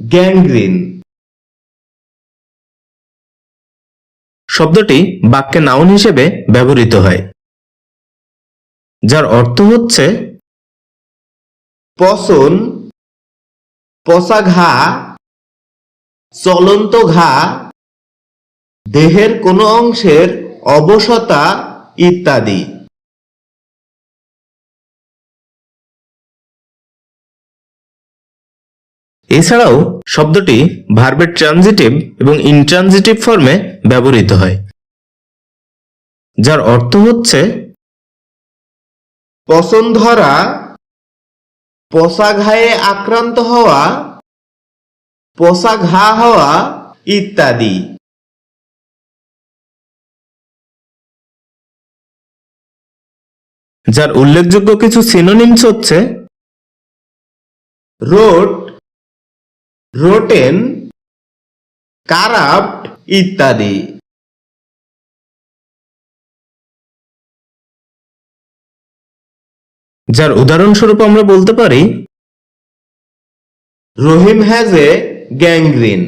Gangrene শব্দটি বাক্যে noun হিসেবে ব্যবহৃত হয় যার অর্থ হচ্ছে পচন পচা ঘা চলন্ত ঘা দেহের কোনো অংশের অবসতা ইত্যাদি। এছাড়াও শব্দটি ভার্বের ট্রানজিটিভ এবং ইনট্রানজিটিভ ফর্মে ব্যবহৃত হয় যার অর্থ হচ্ছে পচন ধরা পচা ঘায়ে আক্রান্ত হওয়া পচা ঘা হওয়া ইত্যাদি। যার উল্লেখযোগ্য কিছু সিনোনিমস হচ্ছে রোট রোটেন কারাপ্ট ইত্যাদি। যার উদাহরণস্বরূপ আমরা বলতে পারি রহিম হ্যাজ এ গ্যাংগ্রিন